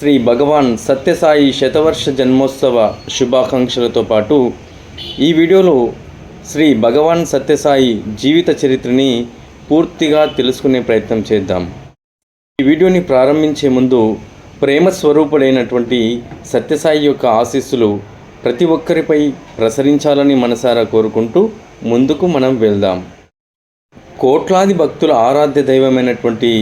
శ్రీ భగవాన్ సత్యసాయి శతవర్ష జన్మోత్సవ శుభాకాంక్షలతో పాటు ఈ వీడియోలో శ్రీ భగవాన్ సత్యసాయి జీవిత చరిత్రని పూర్తిగా తెలుసుకునే ప్రయత్నం చేద్దాం. ఈ వీడియోని ప్రారంభించే ముందు ప్రేమ స్వరూపుడైనటువంటి సత్యసాయి యొక్క ఆశీస్సులు ప్రతి ఒక్కరిపై ప్రసరించాలని మనసారా కోరుకుంటూ ముందుకు మనం వెళ్దాం. కోట్లాది భక్తుల ఆరాధ్య దైవమైనటువంటి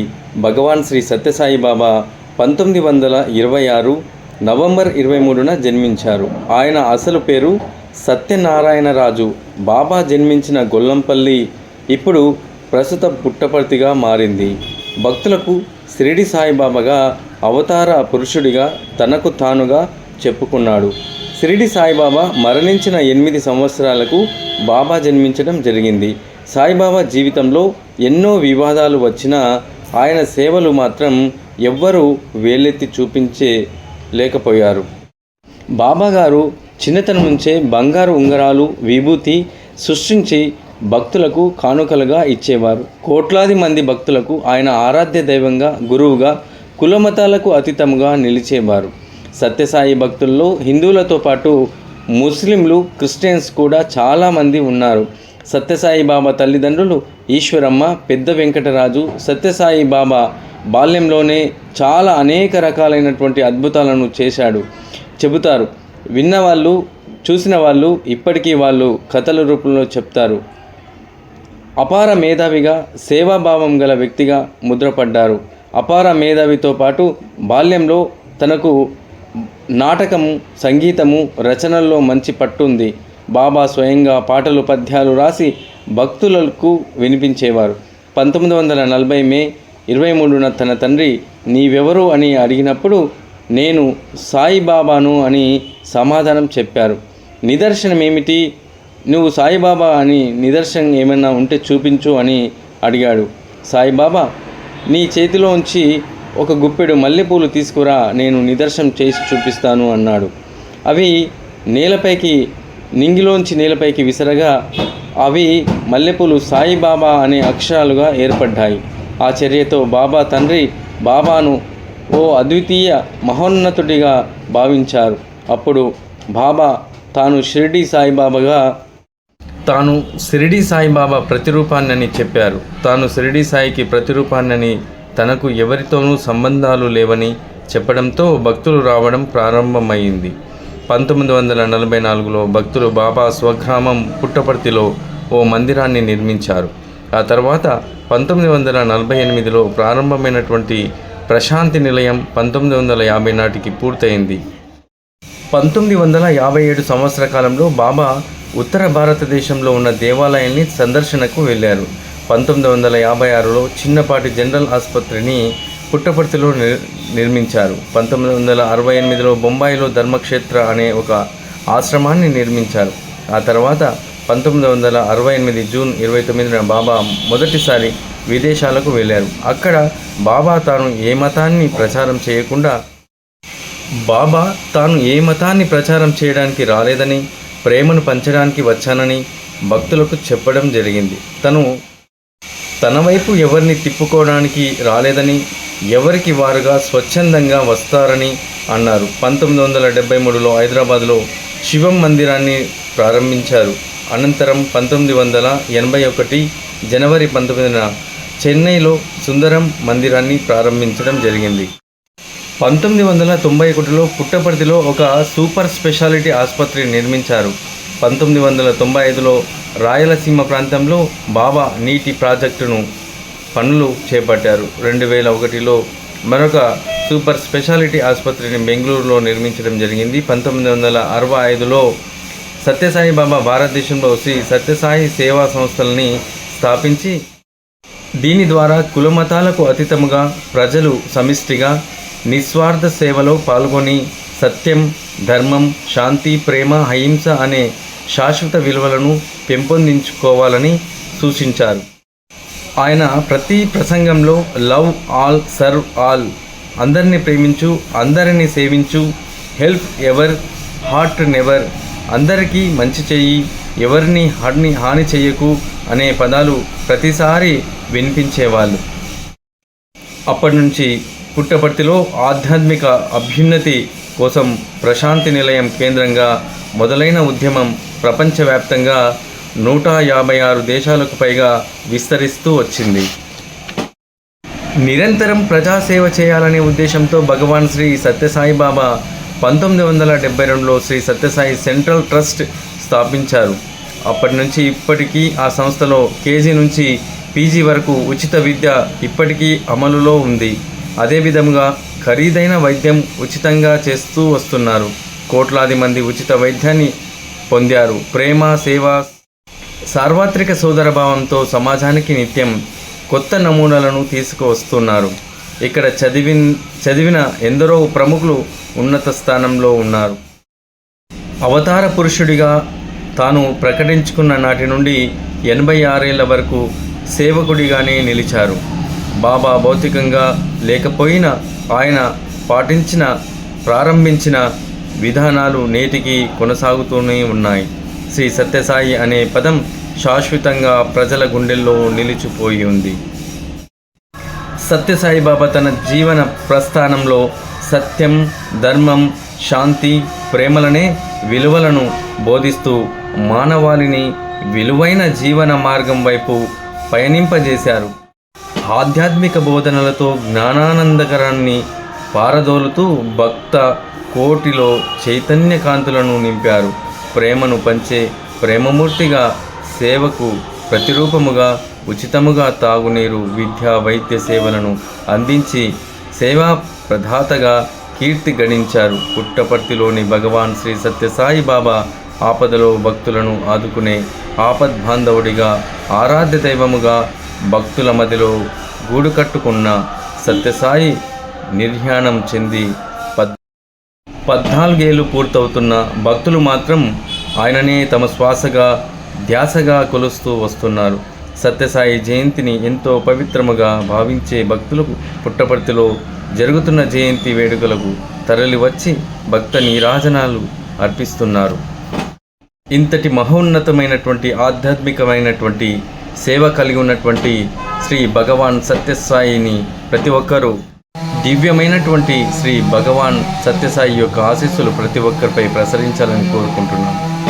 భగవాన్ శ్రీ సత్యసాయి బాబా పంతొమ్మిది వందల ఇరవై ఆరు నవంబర్ ఇరవై మూడున జన్మించారు. ఆయన అసలు పేరు సత్యనారాయణరాజు. బాబా జన్మించిన గొల్లంపల్లి ఇప్పుడు ప్రస్తుత పుట్టపర్తిగా మారింది. భక్తులకు షిరిడి సాయిబాబాగా అవతార పురుషుడిగా తనకు తానుగా చెప్పుకున్నాడు. షిరిడి సాయిబాబా మరణించిన ఎనిమిది సంవత్సరాలకు బాబా జన్మించడం జరిగింది. సాయిబాబా జీవితంలో ఎన్నో వివాదాలు వచ్చినా ఆయన సేవలు మాత్రం ఎవ్వరూ వేలెత్తి చూపించే లేకపోయారు. బాబాగారు చిన్నతనం నుంచే బంగారు ఉంగరాలు విభూతి సృష్టించి భక్తులకు కానుకలుగా ఇచ్చేవారు. కోట్లాది మంది భక్తులకు ఆయన ఆరాధ్య దైవంగా గురువుగా కులమతాలకు అతీతముగా నిలిచేవారు. సత్యసాయి భక్తుల్లో హిందువులతో పాటు ముస్లింలు క్రిస్టియన్స్ కూడా చాలామంది ఉన్నారు. సత్యసాయి బాబా తల్లిదండ్రులు ఈశ్వరమ్మ పెద్ద వెంకటరాజు సత్యసాయి బాబా బాల్యంలోనే చాలా అనేక రకాలైనటువంటి అద్భుతాలను చేశాడు. చెబుతారు విన్నవాళ్ళు చూసిన వాళ్ళు ఇప్పటికీ వాళ్ళు కథల రూపంలో చెప్తారు. అపార మేధావిగా సేవాభావం గల వ్యక్తిగా ముద్రపడ్డారు. అపార మేధావితో పాటు బాల్యంలో తనకు నాటకము సంగీతము రచనల్లో మంచి పట్టుంది. బాబా స్వయంగా పాటలు పద్యాలు రాసి భక్తులకు వినిపించేవారు. పంతొమ్మిది వందల నలభై మే ఇరవై మూడున తన తండ్రి నీవెవరు? అని అడిగినప్పుడు నేను సాయిబాబాను అని సమాధానం చెప్పారు. నిదర్శనం ఏమిటి నువ్వు సాయిబాబా అని నిదర్శనం ఏమైనా ఉంటే చూపించు అని అడిగాడు. సాయిబాబా నీ చేతిలో ఉంచి ఒక గుప్పెడు మల్లెపూలు తీసుకురా నేను నిదర్శనం చేసి చూపిస్తాను అన్నాడు. అవి నేలపైకి నింగిలోంచి నేలపైకి విసరగా అవి మల్లెపూలు సాయిబాబా అనే అక్షరాలుగా ఏర్పడ్డాయి. ఆ చర్యతో బాబా తండ్రి బాబాను ఓ అద్వితీయ మహోన్నతుడిగా భావించారు. అప్పుడు బాబా తాను షిరిడి సాయిబాబాగా తాను షిరిడి సాయిబాబా ప్రతిరూపాన్నని చెప్పారు. తాను షిరిడి సాయికి ప్రతిరూపాన్నని తనకు ఎవరితోనూ సంబంధాలు లేవని చెప్పడంతో భక్తులు రావడం ప్రారంభమైంది. పంతొమ్మిది వందల నలభై నాలుగులో భక్తులు బాబా స్వగ్రామం పుట్టపర్తిలో ఓ మందిరాన్ని నిర్మించారు. ఆ తర్వాత పంతొమ్మిది వందల నలభై ఎనిమిదిలో ప్రారంభమైనటువంటి ప్రశాంతి నిలయం పంతొమ్మిది వందల యాభై నాటికి పూర్తయింది. పంతొమ్మిది వందల యాభై ఏడు సంవత్సర కాలంలో బాబా ఉత్తర భారతదేశంలో ఉన్న దేవాలయాన్ని సందర్శనకు వెళ్ళారు. పంతొమ్మిది వందల యాభై ఆరులో చిన్నపాటి జనరల్ ఆసుపత్రిని పుట్టపర్తిలో నిర్ నిర్మించారు. పంతొమ్మిది వందల అరవై ఎనిమిదిలో బొంబాయిలో ధర్మక్షేత్ర అనే ఒక ఆశ్రమాన్ని నిర్మించారు. ఆ తర్వాత పంతొమ్మిది వందల అరవై ఎనిమిది జూన్ ఇరవై తొమ్మిదిన బాబా మొదటిసారి విదేశాలకు వెళ్ళారు. అక్కడ బాబా తాను ఏ మతాన్ని ప్రచారం చేయకుండా బాబా తాను ఏ మతాన్ని ప్రచారం చేయడానికి రాలేదని ప్రేమను పంచడానికి వచ్చానని భక్తులకు చెప్పడం జరిగింది. తను తన వైపు ఎవరిని తిప్పుకోవడానికి రాలేదని ఎవరికి వారుగా స్వచ్ఛందంగా వస్తారని అన్నారు. పంతొమ్మిది వందల డెబ్బై మూడులో హైదరాబాద్లో శివం మందిరాన్ని ప్రారంభించారు. అనంతరం పంతొమ్మిది వందల ఎనభై ఒకటి జనవరి పంతొమ్మిదిన చెన్నైలో సుందరం మందిరాన్ని ప్రారంభించడం జరిగింది. పంతొమ్మిది వందల తొంభై ఒకటిలో పుట్టపర్తిలో ఒక సూపర్ స్పెషాలిటీ ఆసుపత్రి నిర్మించారు. పంతొమ్మిది వందల తొంభై ఐదులో రాయలసీమ ప్రాంతంలో బాబా నీటి ప్రాజెక్టును పనులు చేపట్టారు. రెండు వేల ఒకటిలో మరొక సూపర్ స్పెషాలిటీ ఆసుపత్రిని బెంగళూరులో నిర్మించడం జరిగింది. పంతొమ్మిది వందల అరవై ఐదులో సత్యసాయి బాబా భారతదేశంలో శ్రీ సత్యసాయి సేవా సంస్థలని స్థాపించి దీని ద్వారా కులమతాలకు అతీతముగా ప్రజలు సమిష్టిగా నిస్వార్థ సేవలో పాల్గొని సత్యం ధర్మం శాంతి ప్రేమ అహింస అనే శాశ్వత విలువలను పెంపొందించుకోవాలని సూచించారు. ఆయన ప్రతి ప్రసంగంలో లవ్ ఆల్ సర్వ్ ఆల్ అందరిని ప్రేమించు అందరిని సేవించు హెల్ప్ ఎవర్ హార్ట్ నెవర్ అందరికీ మంచి చెయ్యి ఎవరిని హాని హాని చెయ్యకు అనే పదాలు ప్రతిసారి వినిపించేవాళ్ళు. అప్పటి నుంచి పుట్టపర్తిలో ఆధ్యాత్మిక అభ్యున్నతి కోసం ప్రశాంతి నిలయం కేంద్రంగా మొదలైన ఉద్యమం ప్రపంచవ్యాప్తంగా నూట యాభై ఆరు దేశాలకు పైగా విస్తరిస్తూ వచ్చింది. నిరంతరం ప్రజాసేవ చేయాలనే ఉద్దేశంతో భగవాన్ శ్రీ సత్యసాయి బాబా పంతొమ్మిది వందల డెబ్బై రెండులో శ్రీ సత్యసాయి సెంట్రల్ ట్రస్ట్ స్థాపించారు. అప్పటి నుంచి ఇప్పటికీ ఆ సంస్థలో కేజీ నుంచి పీజీ వరకు ఉచిత విద్య ఇప్పటికీ అమలులో ఉంది. అదేవిధంగా ఖరీదైన వైద్యం ఉచితంగా చేస్తూ వస్తున్నారు. కోట్లాది మంది ఉచిత వైద్యాన్ని పొందారు. ప్రేమ సేవ సార్వత్రిక సోదరభావంతో సమాజానికి నిత్యం కొత్త నమూనాలను తీసుకువస్తున్నారు. ఇక్కడ చదివి చదివిన ఎందరో ప్రముఖులు ఉన్నత స్థానంలో ఉన్నారు. అవతార పురుషుడిగా తాను ప్రకటించుకున్న నాటి నుండి ఎనభై ఆరేళ్ళ వరకు సేవకుడిగానే నిలిచారు. బాబా భౌతికంగా లేకపోయినా ఆయన పాటించిన ప్రారంభించిన విధానాలు నేటికి కొనసాగుతూనే ఉన్నాయి. శ్రీ సత్యసాయి అనే పదం శాశ్వతంగా ప్రజల గుండెల్లో నిలిచిపోయి ఉంది. సత్యసాయిబాబా తన జీవన ప్రస్థానంలో సత్యం ధర్మం శాంతి ప్రేమలనే విలువలను బోధిస్తూ మానవాళిని విలువైన జీవన మార్గం వైపు పయనింపజేశారు. ఆధ్యాత్మిక బోధనలతో జ్ఞానానందకరాన్ని పారదోలుతూ భక్త కోటిలో చైతన్య కాంతులను నింపారు. ప్రేమను పంచే ప్రేమమూర్తిగా సేవకు ప్రతిరూపముగా ఉచితముగా తాగునీరు విద్యా వైద్య సేవలను అందించి సేవా ప్రధాతగా కీర్తి గణించారు. పుట్టపర్తిలోని భగవాన్ శ్రీ సత్యసాయి బాబా ఆపదలో భక్తులను ఆదుకునే ఆపద్బాంధవుడిగా ఆరాధ్య దైవముగా భక్తుల మదిలో గూడు కట్టుకున్న సత్యసాయి నిర్యాణం చెంది పద్ పద్నాలుగేళ్ళు పూర్తవుతున్న భక్తులు మాత్రం ఆయననే తమ శ్వాసగా ధ్యాసగా కొలుస్తూ వస్తున్నారు. సత్యసాయి జయంతిని ఎంతో పవిత్రముగా భావించే భక్తులకు పుట్టపర్తిలో జరుగుతున్న జయంతి వేడుకలకు తరలివచ్చి భక్త నీరాజనాలు అర్పిస్తున్నారు. ఇంతటి మహోన్నతమైనటువంటి ఆధ్యాత్మికమైనటువంటి సేవ కలిగి ఉన్నటువంటి శ్రీ భగవాన్ సత్యసాయిని ప్రతి ఒక్కరూ దివ్యమైనటువంటి శ్రీ భగవాన్ సత్యసాయి యొక్క ఆశీస్సులు ప్రతి ఒక్కరిపై ప్రసరించాలని కోరుకుంటున్నాను